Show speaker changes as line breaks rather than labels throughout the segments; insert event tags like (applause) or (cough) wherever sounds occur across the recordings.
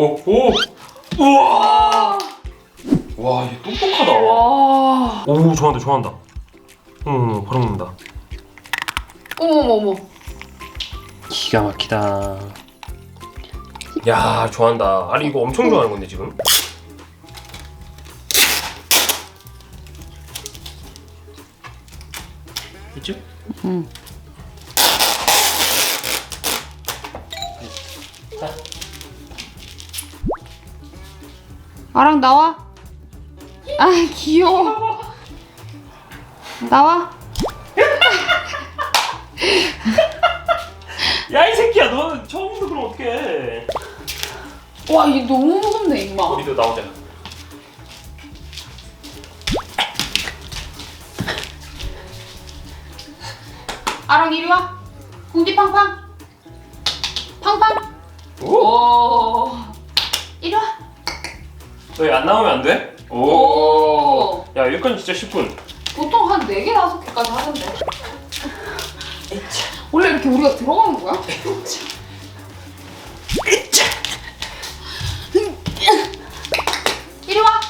오, 오, 우와. 와, 얘 똑똑하다.
와.
오, 좋아한다, 좋아한다. 어머, 바로 먹는다.
어머머머.
기가 막히다. 야, 좋아한다. 아니 이거 엄청 좋아하는 건데 지금. 있지?
응. 아랑 나와. 아 귀여워. 나와. (laughs)
야, 이 새끼야, 너 처음부터 그럼 어떡해?
와, 얘 너무 무섭네, 임마.
우리도 나오자.
아랑 이리 와. 궁디 팡팡. 팡팡.
오,
오. 이리 와.
너희 안 나오면 안 돼?
오.
야, 여기까지 진짜 10분.
보통 한 4개, 5개까지 하던데. 원래 이렇게 우리가 들어가는 거야? 이리 와.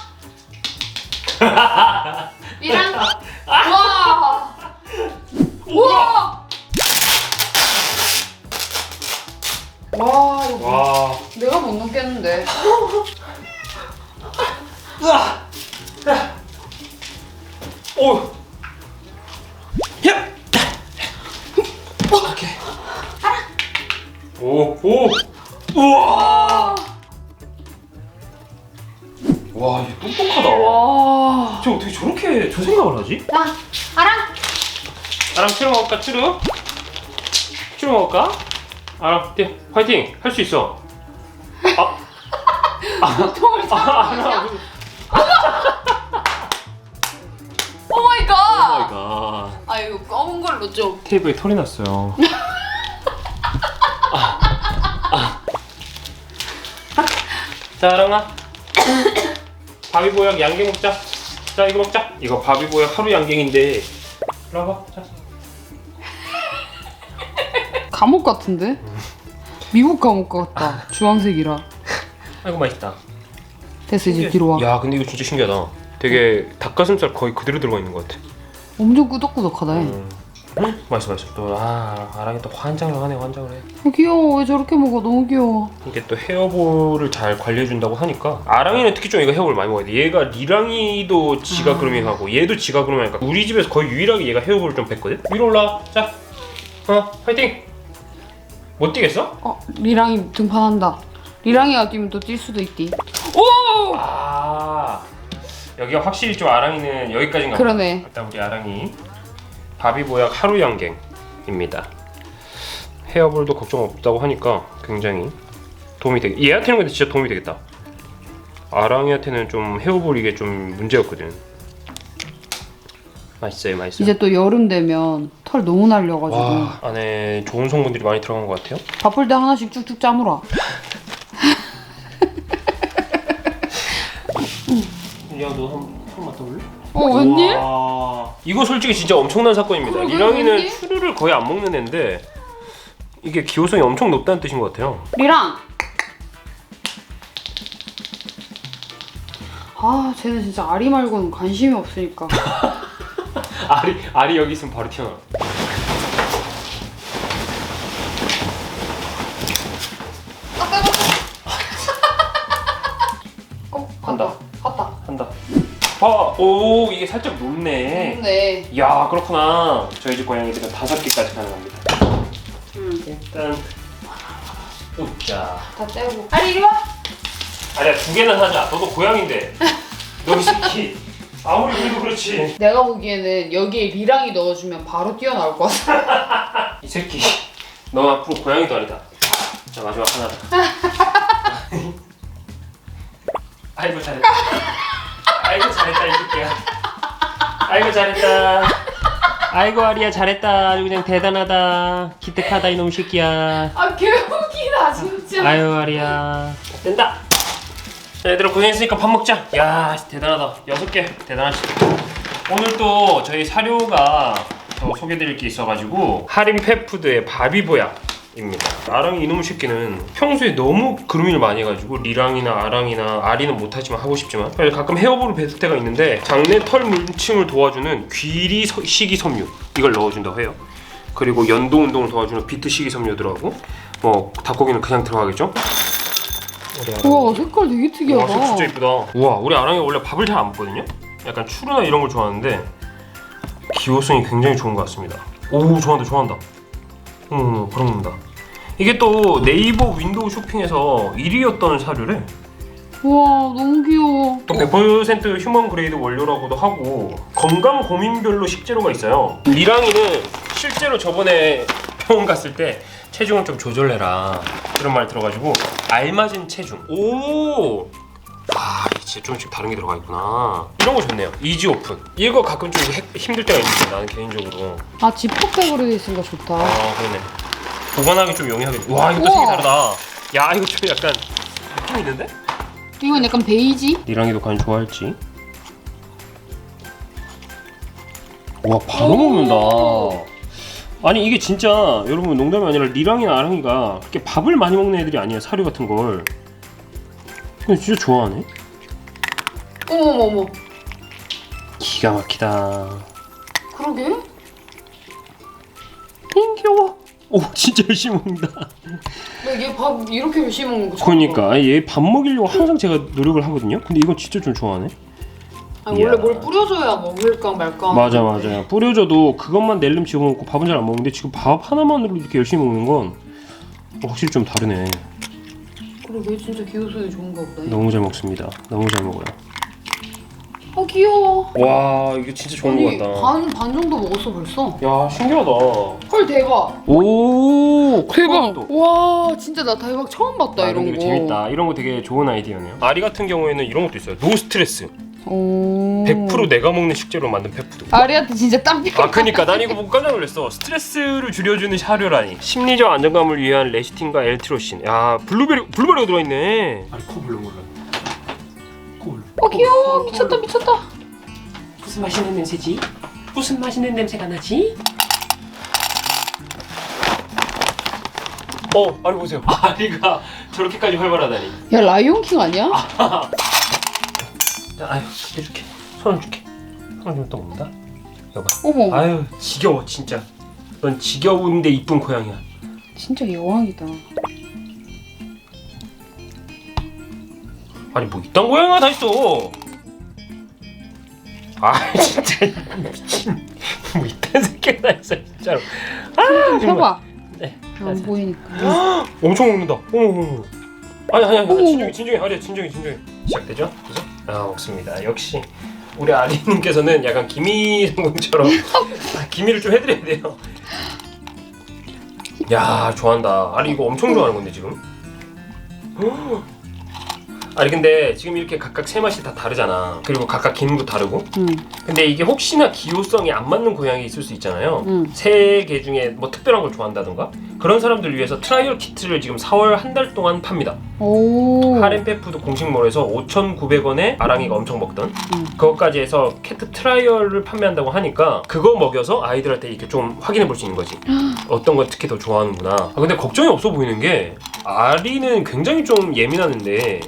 이랑 와. 우와. 와 이거
와.
내가 못 넘겠는데.
으아! 오! 야! 오케이. 오, 오! 우와! 와, 얘 똑똑하다.
와.
저 어떻게 저렇게 저 생각을 하지?
자 아랑
아랑 치러 먹을까, 치러? 치러 먹을까? 아랑, 뛰어. 화이팅! 할 수 있어. (laughs) 아,
보통을
아? 아랑.
검은 걸로 좀.
테이블에 털이 났어요. 아, 아. 자, 아랑아. 바비보약 양갱 먹자. 자, 이거 먹자. 이거 바비보약 하루 양갱인데. 와봐. 자.
감옥 같은데? 미국 감옥 같다. 주황색이라.
아이고 맛있다.
됐어 이제 뒤로 와.
야, 근데 이거 진짜 신기하다. 되게 닭가슴살 거의 그대로 들어가 있는 것 같아.
엄청 꾸덕꾸덕하다. 해.
음. 음, 맛있어, 맛있어. 또 아, 아랑이 또 환장을 하네, 환장을 해.
아, 귀여워. 왜 저렇게 먹어? 너무 귀여워.
이게 또 헤어볼을 잘 관리해준다고 하니까 아랑이는 특히 좀 이거 헤어볼 많이 먹어야 돼 얘가 리랑이도 지가 그루밍 하고 얘도 지가 그루밍 하니까 우리 집에서 거의 유일하게 얘가 헤어볼을 좀 뺐거든 위로 올라 자 어, 화이팅 못 뛰겠어?
어 리랑이 등판한다. 리랑이가 뛰면 또 뛸 수도 있디. 오!
아 여기가 확실히 좀 아랑이는 여기까지인가.
그러네.
일단 우리 아랑이 바비보약 하루 양갱입니다 헤어볼도 걱정 없다고 하니까 굉장히 도움이 되겠 얘한테는 근데 진짜 도움이 되겠다 아랑이한테는 좀 헤어볼 이게 좀 문제였거든 맛있어요 맛있어요
이제 또 여름 되면 털 너무 날려가지고
와 안에 좋은 성분들이 많이 들어간 것 같아요
바쁠 때 하나씩 쭉쭉 짜물어.
야너 한번 맡아볼래?
어 웬일?
이거 솔직히 진짜 엄청난 사건입니다.
그러게,
리랑이는
웬일?
추루를 거의 안 먹는 애인데 이게 기호성이 엄청 높다는 뜻인 것 같아요.
리랑. 아 쟤는 진짜 아리 말고는 관심이 없으니까. (laughs)
알이 알이 여기 있으면 바로 튀어나와. 아, 오 이게 살짝 높네.
네.
야 그렇구나. 저희 집 고양이들은 다섯 개까지 가능합니다.
음.
일단 웃자.
다 떼고. 아리 이리 와.
아니야 두 개는 하자. 너도 고양인데. 너 이 새끼. 아무리 그래도 그렇지.
내가 보기에는 여기에 리랑이 넣어주면 바로 뛰어나올 것 같아. (laughs)
이 새끼. 너 앞으로 고양이도 아니다. 자 마지막 하나. (laughs) 아이고 잘했다. 아이고 잘했다 이 새끼야. 아이고 잘했다. 아이고 아리야 잘했다. 아주 그냥 대단하다. 기특하다 이놈 새끼야.
아 개웃기다 진짜.
아유 아리야. 된다. 자 얘들아 고생했으니까 밥 먹자. 야 대단하다. 여섯 개 대단하지. 오늘 또 저희 사료가 더 소개드릴 게 있어가지고 하림 펫푸드의 바비보약 입니다. 아랑이 이놈의 새끼는 평소에 너무 그루밍을 많이 해가지고 리랑이나 아랑이나 아리는 못하지만 하고 싶지만 가끔 헤어볼을 뱉을 때가 있는데 장내 털 물침을 도와주는 귀리 서- 식이섬유 이걸 넣어준다고 해요. 그리고 연동 운동을 도와주는 비트 식이섬유들하고 뭐 닭고기는 그냥 들어가겠죠?
우와 색깔 되게
와,
특이하다.
색 진짜 이쁘다. 우와, 우리 아랑이 원래 밥을 잘 안 먹거든요. 약간 추루나 이런 걸 좋아하는데 기호성이 굉장히 좋은 것 같습니다. 오, 좋아한다, 좋아한다. 어머, 바로 먹는다. 이게 또 네이버 윈도우 쇼핑에서 1위였던 사료래.
우와 너무 귀여워.
또 100% 휴먼 그레이드 원료라고도 하고 건강 고민별로 식재료가 있어요. 리랑이는 실제로 저번에 병원 갔을 때 체중을 좀 조절해라 그런 말 들어가지고 알맞은 체중. 오. 아, 진짜 조금씩 다른 게 들어가 있구나. 이런 거 좋네요. 이지 오픈. 이거 가끔 좀 해- 힘들 때가 있는데 나는 개인적으로.
아 지퍼백으로 돼 있으니까 좋다.
아, 그러네. 보관하기 좀 용이하게. 와, 이거 또 색이
우와.
다르다. 야, 이거 좀 약간 느낌 있는데?
이건 약간 베이지?
리랑이도 과연 좋아할지. 와 바로
오.
먹는다. 아니 이게 진짜 여러분 농담이 아니라 리랑이나 아랑이가 그렇게 밥을 많이 먹는 애들이 아니야 사료 같은 걸. 근데 진짜 좋아하네.
어머머머.
기가 막히다.
그러게?
땡겨워. 오 진짜 열심히 먹는다.
나얘 밥 이렇게 열심히 먹는 거 처음
그러니까 얘 밥 먹이려고 항상 제가 노력을 하거든요. 근데 이건 진짜 좀 좋아하네.
봐. 아니 원래
이야.
뭘 뿌려줘야 먹을까 말까.
맞아 맞아. 뿌려줘도 그것만 낼름 집어먹고 밥은 잘 안 먹는데 지금 밥 하나만으로 이렇게 열심히 먹는 건 확실히 좀 다르네.
그러게 진짜 기호성이 좋은가 보다.
너무 잘 먹습니다. 너무 잘 먹어요.
아 귀여워.
와 이게 진짜 좋은
아니
것 같다.
반, 반 정도 먹었어 벌써.
야 신기하다.
헐 대박.
오
대박. 와 진짜 나 대박 처음 봤다
아,
이런
근데
거.
이거 재밌다. 이런 거 되게 좋은 아이디어네요. 아리 같은 경우에는 이런 것도 있어요. 노 스트레스.
오.
100% 내가 먹는 식재로 만든 펫푸드.
아리한테 진짜 땀 필.
아 그니까 난 이거 보고 깜짝 놀랐어. 스트레스를 줄여주는 사료라니. 심리적 안정감을 위한 레시틴과 엘트로신. 야 블루베리 블루베리가 들어있네. 아니 코 블루 몰라. 코 블루.
어 귀여워 미쳤다 미쳤다.
무슨 맛있는 냄새지? 무슨 맛있는 냄새가 나지? 어, 아리 보세요. (laughs) 아리가 저렇게까지 활발하다니.
야 라이온킹 아니야? (laughs)
자, 아유, 해줄게. 손을 줄게. 손을 좀또 먹는다. 여봐.
어머
아유, 지겨워 진짜. 넌 지겨운데 이쁜 고양이야.
진짜 여왕이다.
아니 뭐 이딴 고양이가 다 있어. 아 (laughs) 진짜 미친. 뭐 이딴 새끼가 다 있어 진짜로. 아 정말.
펴봐.
네.
안 보이니까. (gasps)
엄청 먹는다. 어머 어머. 아니 아니 아니
어머.
진정해 진정해 아리야 진정해 진정해. 시작되죠? 아 먹습니다. 역시 우리 아리님께서는 약간 기미 성공처럼 아, (laughs) 기미를 좀 해드려야 돼요. 야 좋아한다. 아리 이거 엄청 좋아하는 건데 지금. 아니 근데 지금 이렇게 각각 세 맛이 다 다르잖아. 그리고 각각 기능도 다르고.
응.
근데 이게 혹시나 기호성이 안 맞는 고양이 있을 수 있잖아요.
응.
세개 중에 뭐 특별한 걸 좋아한다던가 그런 사람들 위해서 트라이얼 키트를 지금 4월 한 달 동안 팝니다.
오.
하렘페푸드 공식몰에서 5,900원에 아랑이가 엄청 먹던
응.
그것까지 해서 캐트 트라이얼을 판매한다고 하니까 그거 먹여서 아이들한테 이렇게 좀 확인해 볼 수 있는 거지. (gasps) 어떤 걸 특히 더 좋아하는구나. 아, 근데 걱정이 없어 보이는 게 아리는 굉장히 좀 예민하는데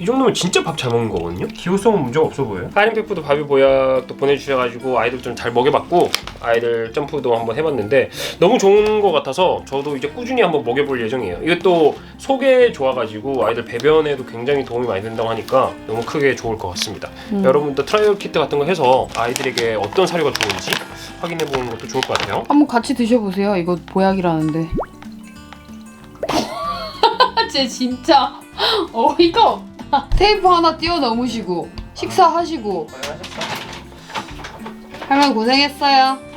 이 정도면 진짜 밥 잘 먹는 거거든요. 기호성은 문제가 없어 보여요. 하림페푸드 바비 보약도 보내주셔가지고 아이들 좀 잘 먹여봤고 아이들 점프도 한번 해봤는데 너무 좋은 것 같아서 저도 이제 꾸준히 한번 먹여볼 예정이에요. 이것도 속에 좋아가지고 아이들 배변에도 굉장히 도움이 많이 된다고 하니까 너무 크게 좋을 것 같습니다.
음.
여러분도 트라이얼 키트 같은 거 해서 아이들에게 어떤 사료가 좋은지 확인해 보는 것도 좋을 것 같아요.
한번 같이 드셔보세요. 이거 보약이라는데. (laughs) 쟤 진짜 어이가 없다. (laughs) 테이프 하나 띄워 넣으시고 식사하시고 할머니 고생했어요.